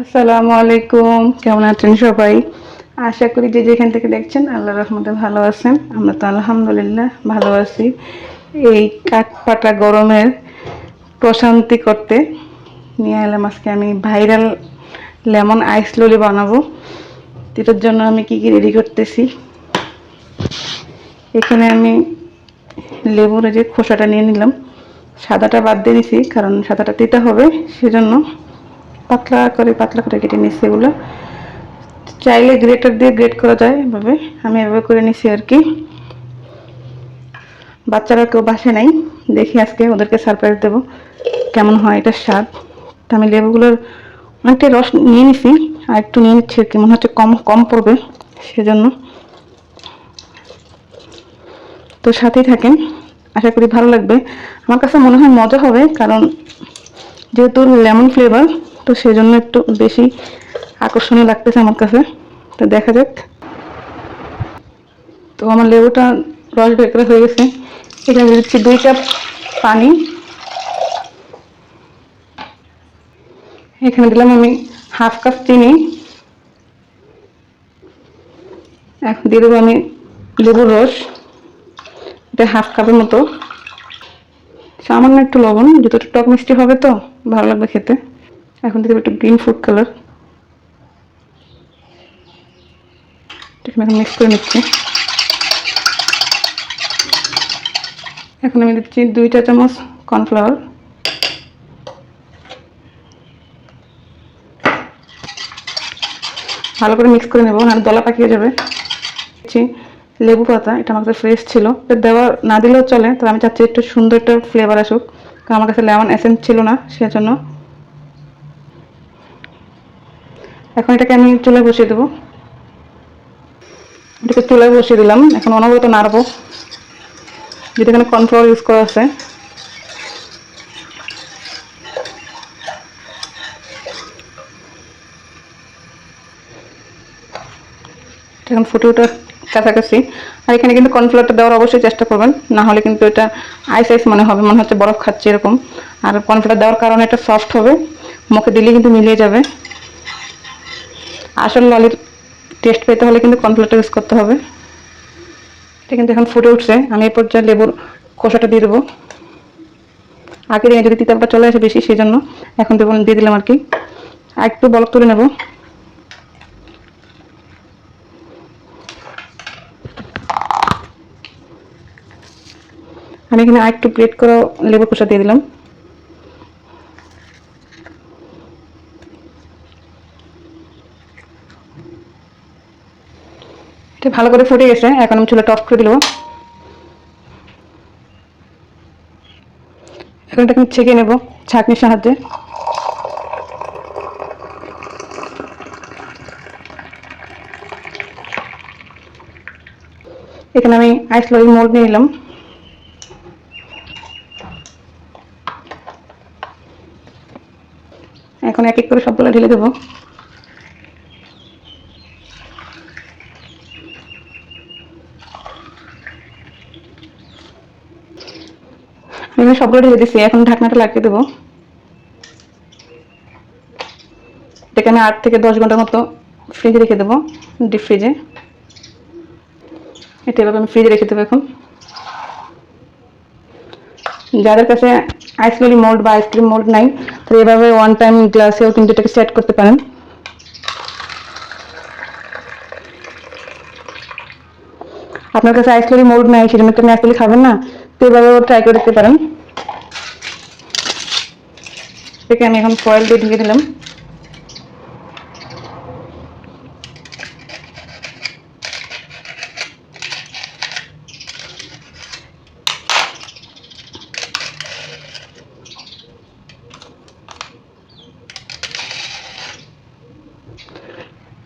আসসালামু আলাইকুম। কেমন আছেন সবাই? আশা করি যে যেখান থেকে দেখছেন আল্লাহ রহমতে ভালো আছেন। আমরা তো আলহামদুলিল্লাহ ভালো আছি। এই কাঠপাটা গরমের প্রশান্তি করতে নিয়ে এলাম আজকে আমি ভাইরাল লেমন আইস ললি বানাবো। এটার জন্য আমি কি কি রেডি করতেছি? এখানে আমি লেবুর যে খোসাটা নিয়ে নিলাম। সাদাটা বাদ দিয়ে নিছি কারণ সাদাটা দিতে হবে, সেজন্য পাতলা করে পাতলা করে কেটে নিচ্ছি এগুলো। চাইলে গ্রেটার দিয়ে গ্রেট করা যায় এভাবে। আমি এভাবে করে নিছি আর কি। বাচ্চারা কেউ বাসে নাই। দেখি আজকে ওদেরকে সারপ্রাইজ দেবো কেমন হয় এটা স্বাদ। তো আমি লেবুগুলোর অনেকটাই রস নিয়ে নিছি, আর একটু নিয়ে নিচ্ছি আর কি। মনে হচ্ছে কম কম পড়বে সেজন্য। তো সাথেই থাকেন। আশা করি ভালো লাগবে। আমার কাছে মনে হয় মজা হবে, কারণ যেহেতু লেমন ফ্লেভার তো সেজন্য একটু বেশি আকর্ষণীয় লাগতেছে আমার কাছে। তো দেখা যাক। তো আমার লেবুটা রস বের করা হয়ে গেছে। এখানে দিচ্ছি দুই কাপ পানি। এখানে দিলাম আমি হাফ কাপ চিনি। এখন দিয়ে দেবো আমি লেবুর রস। এটা হাফ কাপের মতো। সামান্য একটু লবণ যেহেতু একটু টক মিষ্টি হবে তো, ভালো লাগবে খেতে। এখন দিয়ে একটু গ্রিন ফুড কালার এখন মিক্স করে নিচ্ছি। এখন আমি দিচ্ছি দুই চা চামচ কর্নফ্লাওয়ার ভালো করে মিক্স করে নেব, নাহলে দলা পাকিয়ে যাবে। দিচ্ছি লেবু পাতা, এটা আমার কাছে ফ্রেশ ছিল। এটা দেওয়া না দিলেও চলে, তবে আমি চাচ্ছি একটু সুন্দর একটা ফ্লেভার আসুক। কারণ আমার কাছে লেমন এসেন্স ছিল না, সেজন্য এখন এটাকে আমি চুলায় বসিয়ে দেবো। এটাকে চুলায় বসিয়ে দিলাম। এখন অনবরত নাড়বো। যেটা এখানে কর্নফ্লাওয়ার ইউজ করা আছে। এখন ফুটে ওঠার কাছাকাছি। আর এখানে কিন্তু কর্নফ্লাওয়ারটা দেওয়ার অবশ্যই চেষ্টা করবেন। না হলে কিন্তু এটা আইস আইস মনে হবে, মনে হচ্ছে বরফ খাচ্ছে এরকম। আর কর্নফ্লাওয়ার দেওয়ার কারণে এটা সফট হবে। মুখে দিলে কিন্তু মিলিয়ে যাবে। আসল ললির টেস্ট পেতে হলে কিন্তু কর্নফ্লাওয়ারটা ইউজ করতে হবে। এটা কিন্তু এখন ফুটে উঠছে। আমি এই পর্যায়ে লেবুর খোসাটা দিয়ে দেবো। আগে দিয়ে যদি তিতাবটা চলে আসে বেশি সেই জন্য এখন দেবো, দিয়ে দিলাম আর কি। একটু বলক তুলে নেব। আমি এখানে আর একটু প্লেট করে লেবুর খোসা দিয়ে দিলাম। এটা ভালো করে ফুটে গেছে, এখন আমি চুলাটা অফ করে দিল এখন এটাকে ছেঁকে নেব ছাঁকনির সাহায্যে। এখানে আমি আইস লরি মোল্ড নিয়ে নিলাম। এখন এক এক করে সবগুলো ঢেলে দেবো। আমি সবগুলো ঢেলে দিচ্ছি এখন ঢাকনাটা লাগিয়ে দেবো। আমি আট থেকে দশ ঘণ্টার মতো ফ্রিজে রেখে দেবো ডিপ ফ্রিজে এটা এভাবে আমি ফ্রিজে রেখে দেবো এখন। যাদের কাছে আইসক্রিম মোল্ড বা আইসক্রিম মোল্ড নাই তো এভাবে ওয়ান টাইম গ্লাসেও কিন্তু এটাকে সেট করতে পারেন। আপনার কাছে আইসক্রিম মোল্ড নাই, সেজন্য তো আপনি আইসক্রিম খাবেন না, তো এভাবেও ট্রাই করে দেখতে পারেন। এটাকে আমি এখন ফয়েল দিয়ে ঢেকে দিলাম।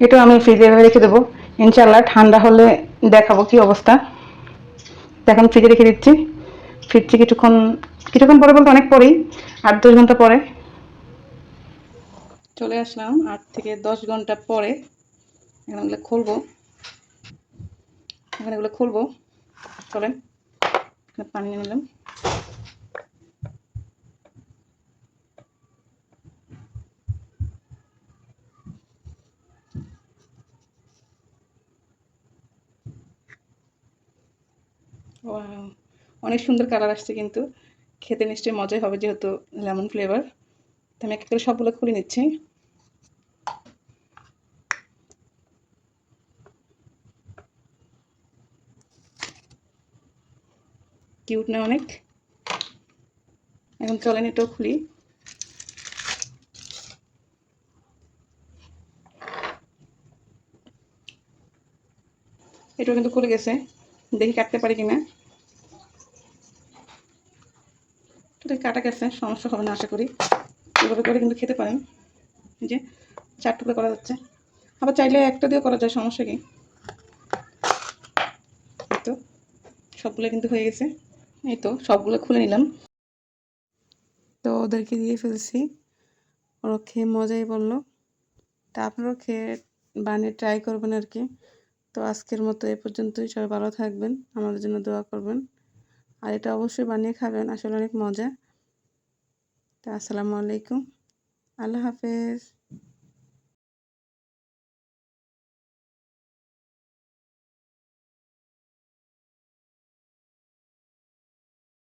এটাও আমি ফ্রিজে রেখে দেবো। ইনশাল্লাহ ঠান্ডা হলে দেখাবো কি অবস্থা। এখন ফ্রিজে রেখে দিচ্ছি। ফিরছি কিছুক্ষণ কিছুক্ষণ পরে বলতে অনেক পরেই, আট দশ ঘণ্টা পরে। চলে আসলাম আট থেকে দশ ঘণ্টা পরে এখন এগুলো খুলবো। এখন এগুলো খুলবো। চলেন পানি নিয়ে নিলাম। অনেক সুন্দর কালার আসছে কিন্তু। খেতে নিশ্চয়ই মজাই হবে যেহেতু লেমন ফ্লেভার। তো আমি এক করে সবগুলো খুলে নিচ্ছি। কিউট না অনেক। এখন চলেন এটাও খুলি। এটাও কিন্তু খুলে গেছে। দেখি কাটতে পারি কিনা। কাটা গেছে, সমস্যা হবে না, আশা করি। এভাবে করে কিন্তু খেতে পারেন। যে, চার টুকরো করা যাচ্ছে। আবার চাইলে একটা দিয়েও করা যায়, সমস্যা কি? তো সবগুলো কিন্তু হয়ে গেছে। এই তো, সবগুলো খুলে নিলাম। তো ওদেরকে দিয়ে ফেলছি। ওরা খেয়ে মজাই বলল। তা আপনারাও খেয়ে বানিয়ে ট্রাই করবেন আর কি। তো আজকের মতো এ পর্যন্তই। সবাই ভালো থাকবেন, আমাদের জন্য দোয়া করবেন। আর এটা অবশ্যই বানিয়ে খাবেন, আসলে অনেক মজা। তা আসসালামু আলাইকুম। আল্লাহ হাফেজ।